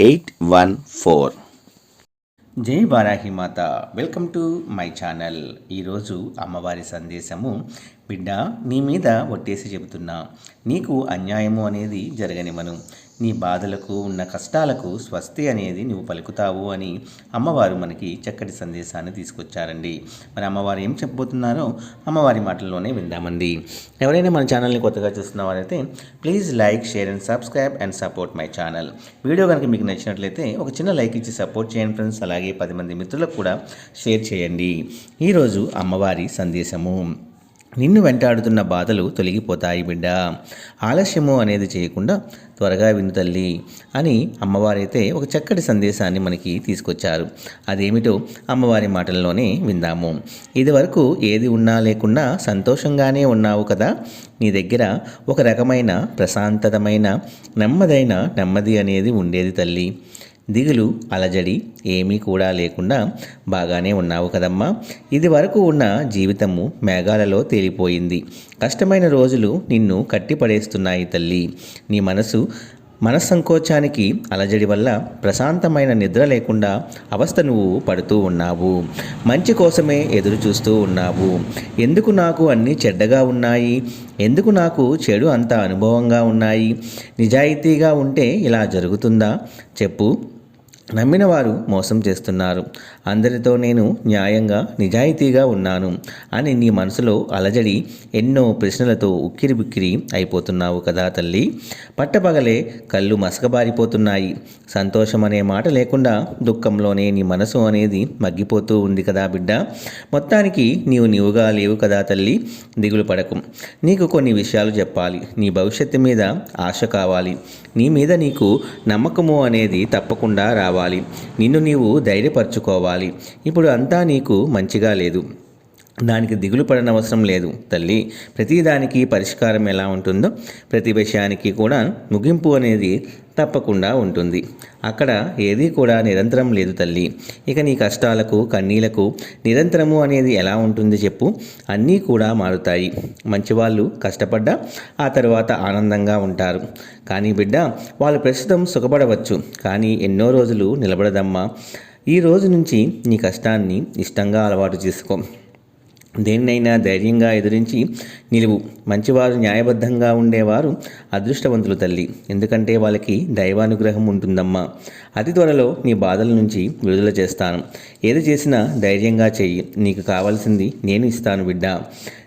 eight one four. జై వారాహి మాత. Welcome to my channel. ఈరోజు అమ్మవారి సందేశము బిడ్డ నీ మీద ఒట్టేసి చెబుతున్నా. నీకు అన్యాయము అనేది జరగనివ్వను. నీ బాధలకు ఉన్న కష్టాలకు స్వస్తి అనేది నువ్వు పలుకుతావు అని అమ్మవారు మనకి చక్కటి సందేశాన్ని తీసుకొచ్చారండి. మరి అమ్మవారు ఏం చెప్పబోతున్నారో అమ్మవారి మాటల్లోనే విందామండి. ఎవరైనా మన ఛానల్ని కొత్తగా చూస్తున్న వారైతే please like share and subscribe and support my channel. Video కనుక మీకు నచ్చినట్లయితే ఒక చిన్న లైక్ ఇచ్చి సపోర్ట్ చేయండి ఫ్రెండ్స్. అలాగే పది మంది మిత్రులకు కూడా షేర్ చేయండి. ఈరోజు అమ్మవారి సందేశము. నిన్ను వెంటాడుతున్న బాధలు తొలగిపోతాయి బిడ్డ. ఆలస్యము అనేది చేయకుండా త్వరగా విను తల్లి అని అమ్మవారైతే ఒక చక్కటి సందేశాన్ని మనకి తీసుకొచ్చారు. అదేమిటో అమ్మవారి మాటల్లోనే విందాము. ఇదివరకు ఏది ఉన్నా లేకున్నా సంతోషంగానే ఉన్నావు కదా. నీ దగ్గర ఒక రకమైన ప్రశాంతతమైన నెమ్మదైన నెమ్మది అనేది ఉండేది తల్లి. దిగులు అలజడి ఏమీ కూడా లేకుండా బాగానే ఉన్నావు కదమ్మా. ఇది వరకు ఉన్న జీవితము మేఘాలలో తేలిపోయింది. కష్టమైన రోజులు నిన్ను కట్టిపడేస్తున్నాయి తల్లి. నీ మనసు మనస్సంకోచానికి అలజడి వల్ల ప్రశాంతమైన నిద్ర లేకుండా అవస్థ నువ్వు పడుతూ ఉన్నావు. మంచి కోసమే ఎదురు చూస్తూ ఉన్నావు. ఎందుకు నాకు అన్నీ చెడ్డగా ఉన్నాయి? ఎందుకు నాకు చెడు అంత అనుభవంగా ఉన్నాయి? నిజాయితీగా ఉంటే ఇలా జరుగుతుందా? చెప్పు. నమ్మిన వారు మోసం చేస్తున్నారు. అందరితో నేను న్యాయంగా నిజాయితీగా ఉన్నాను అని నీ మనసులో అలజడి ఎన్నో ప్రశ్నలతో ఉక్కిరిబిక్కిరి అయిపోతున్నావు కదా తల్లి. పట్టపగలే కళ్ళు మసకబారిపోతున్నాయి. సంతోషం అనే మాట లేకుండా దుఃఖంలోనే నీ మనసు అనేది మగ్గిపోతూ ఉంది కదా బిడ్డ. మొత్తానికి నీవు నీవుగా లేవు కదా తల్లి. దిగులు పడకు. నీకు కొన్ని విషయాలు చెప్పాలి. నీ భవిష్యత్తు మీద ఆశ కావాలి. నీ మీద నీకు నమ్మకము అనేది తప్పకుండా రావాలి. నిన్ను నీవు ధైర్యపరచుకోవాలి. ఇప్పుడు అంతా నీకు మంచిగా లేదు. దానికి దిగులు పడనవసరం లేదు తల్లి. ప్రతిదానికి పరిష్కారం ఎలా ఉంటుందో ప్రతి విషయానికి కూడా ముగింపు అనేది తప్పకుండా ఉంటుంది. అక్కడ ఏదీ కూడా నిరంతరం లేదు తల్లి. ఇక నీ కష్టాలకు కన్నీలకు నిరంతరము అనేది ఎలా ఉంటుంది చెప్పు. అన్నీ కూడా మారుతాయి. మంచివాళ్ళు కష్టపడ్డా ఆ తర్వాత ఆనందంగా ఉంటారు. కానీ బిడ్డ వాళ్ళు ప్రస్తుతం సుఖపడవచ్చు. కానీ ఎన్నో రోజులు నిలబడదమ్మా. ఈ రోజు నుంచి నీ కష్టాన్ని ఇష్టంగా అలవాటు చేసుకో. దేన్నైనా ధైర్యంగా ఎదిరించి నిలువు. మంచివారు న్యాయబద్ధంగా ఉండేవారు అదృష్టవంతులు తల్లి. ఎందుకంటే వాళ్ళకి దైవానుగ్రహం ఉంటుందమ్మా. అతి త్వరలో నీ బాధల నుంచి విడుదల చేస్తాను. ఏది చేసినా ధైర్యంగా చెయ్యి. నీకు కావాల్సింది నేను ఇస్తాను బిడ్డ.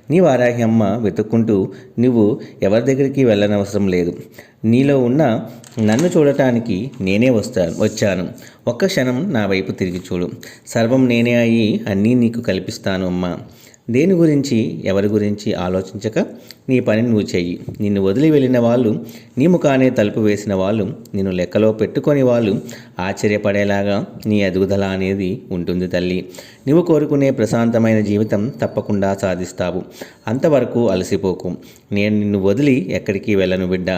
నీ వారాహి అమ్మ వెతుక్కుంటూ నువ్వు ఎవరి దగ్గరికి వెళ్ళనవసరం లేదు. నీలో ఉన్న నన్ను చూడటానికి నేనే వస్తాను వచ్చాను. ఒక్క క్షణం నా వైపు తిరిగి చూడు. సర్వం నేనే అయ్యి అన్నీ నీకు కల్పిస్తాను అమ్మా. దేని గురించి ఎవరి గురించి ఆలోచించక నీ పని నువ్వు చెయ్యి. నిన్ను వదిలి వెళ్ళిన వాళ్ళు నీ ముఖానే తలుపు వేసిన వాళ్ళు నిన్ను లెక్కలో పెట్టుకొని వాళ్ళు ఆశ్చర్యపడేలాగా నీ ఎదుగుదల అనేది ఉంటుంది తల్లి. నువ్వు కోరుకునే ప్రశాంతమైన జీవితం తప్పకుండా సాధిస్తావు. అంతవరకు అలసిపోకు. నేను నిన్ను వదిలి ఎక్కడికి వెళ్ళను బిడ్డ.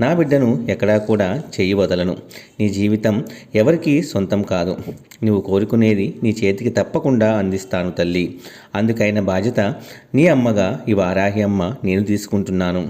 నా బిడ్డను ఎక్కడా కూడా చెయ్యి వదలను. నీ జీవితం ఎవరికీ సొంతం కాదు. నువ్వు కోరుకునేది నీ చేతికి తప్పకుండా అందిస్తాను తల్లి. అందుకైన బాధ్యత నీ అమ్మగా ఈ వారాహి అమ్మ నేను తీసుకుంటున్నాను.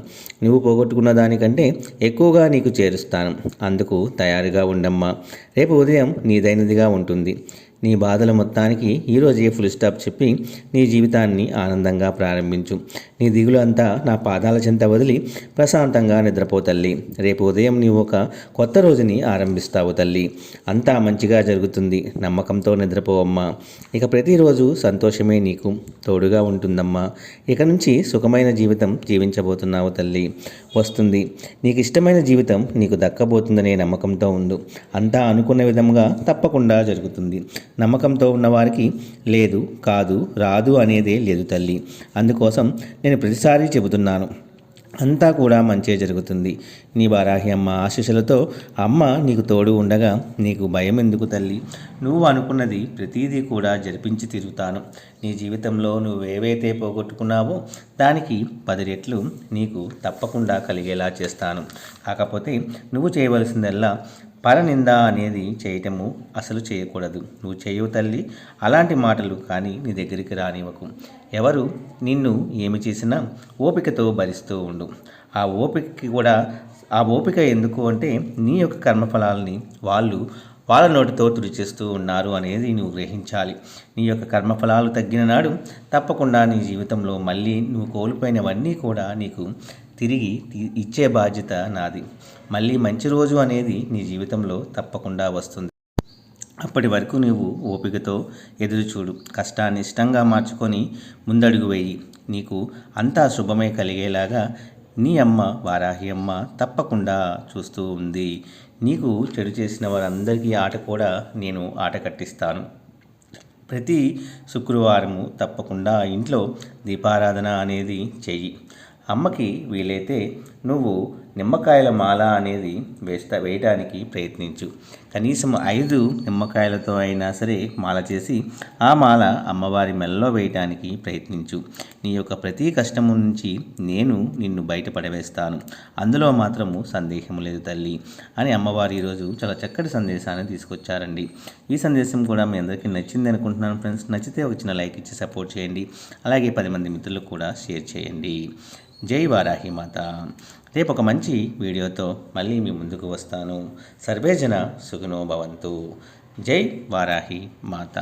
నువ్వు పోగొట్టుకున్న దానికంటే ఎక్కువగా నీకు చేరుస్తాను. అందుకు తయారుగా ఉండమ్మా. రేపు ఉదయం నీదైనదిగా ఉంటుంది. నీ బాధల మొత్తానికి ఈరోజే ఫుల్ స్టాప్ చెప్పి నీ జీవితాన్ని ఆనందంగా ప్రారంభించు. నీ దిగులు అంతా నా పాదాల చెంత వదిలి ప్రశాంతంగా నిద్రపో తల్లి. రేపు ఉదయం నీవు ఒక కొత్త రోజుని ఆరంభిస్తావు తల్లి. అంతా మంచిగా జరుగుతుంది. నమ్మకంతో నిద్రపోవమ్మా ఇక ప్రతిరోజు సంతోషమే నీకు. తోడుగా ఉంటుందమ్మా. ఇక నుంచి సుఖమైన జీవితం జీవించబోతున్నావు తల్లి. వస్తుంది. నీకు ఇష్టమైన జీవితం నీకు దక్కబోతుందనే నమ్మకంతో ఉండు. అంతా అనుకున్న విధంగా తప్పకుండా జరుగుతుంది. నమ్మకంతో ఉన్నవారికి లేదు కాదు రాదు అనేదే లేదు తల్లి. అందుకోసం నేను ప్రతిసారి చెబుతున్నాను. అంతా కూడా మంచే జరుగుతుంది. నీ వారాహి అమ్మ ఆశీస్సులతో అమ్మ నీకు తోడు ఉండగా నీకు భయం ఎందుకు తల్లి? నువ్వు అనుకున్నది ప్రతీదీ కూడా జరిపించి తిరుగుతాను నీ జీవితంలో నువ్వు ఏవైతే పోగొట్టుకున్నావో దానికి పది రెట్లు నీకు తప్పకుండా కలిగేలా చేస్తాను. కాకపోతే నువ్వు చేయవలసిందల్లా పరనింద అనేది చేయటము అసలు చేయకూడదు. నువ్వు చేయవు తల్లి. అలాంటి మాటలు కానీ నీ దగ్గరికి రానివ్వకు. ఎవరు నిన్ను ఏమి చేసినా ఓపికతో భరిస్తూ ఉండు. ఆ ఓపికకి కూడా ఆ ఓపిక ఎందుకు అంటే నీ యొక్క కర్మఫలాలని వాళ్ళు వాళ్ళ నోటితో తుడిచేస్తూ ఉన్నారు అనేది నువ్వు గ్రహించాలి. నీ యొక్క కర్మఫలాలు తగ్గిన నాడు తప్పకుండా నీ జీవితంలో మళ్ళీ నువ్వు కోల్పోయినవన్నీ కూడా నీకు తిరిగి ఇచ్చే బాధ్యత నాది. మళ్ళీ మంచి రోజు అనేది నీ జీవితంలో తప్పకుండా వస్తుంది. అప్పటి వరకు నువ్వు ఓపికతో ఎదురు చూడు కష్టాన్ని ఇష్టంగా మార్చుకొని ముందడుగు వేయి. నీకు అంతా శుభమే కలిగేలాగా నీ అమ్మ వారాహి అమ్మ తప్పకుండా చూస్తూ ఉంది. నీకు చెడు చేసిన వారందరికీ ఆట కూడా నేను ఆట కట్టిస్తాను. ప్రతి శుక్రవారము తప్పకుండా ఇంట్లో దీపారాధన అనేది చెయ్యి. అమ్మకి వీలైతే నువ్వు నిమ్మకాయల మాల అనేది వేస్తా వేయడానికి ప్రయత్నించు. కనీసం ఐదు నిమ్మకాయలతో అయినా సరే మాల చేసి ఆ మాల అమ్మవారి మెల్లో వేయటానికి ప్రయత్నించు. నీ యొక్క ప్రతి కష్టము నుంచి నేను నిన్ను బయటపడవేస్తాను. అందులో మాత్రము సందేహం లేదు తల్లి అని అమ్మవారు ఈరోజు చాలా చక్కటి సందేశాన్ని తీసుకొచ్చారండి. ఈ సందేశం కూడా మీ అందరికీ నచ్చింది అనుకుంటున్నాను ఫ్రెండ్స్. నచ్చితే ఒక చిన్న లైక్ ఇచ్చి సపోర్ట్ చేయండి. అలాగే పది మంది మిత్రులకు కూడా షేర్ చేయండి. జై వారాహి మాత. రేపు ఒక మంచి వీడియోతో మళ్ళీ మీ ముందుకు వస్తాను. సర్వేజన సుఖనో భవంతు. జై వారాహి మాత.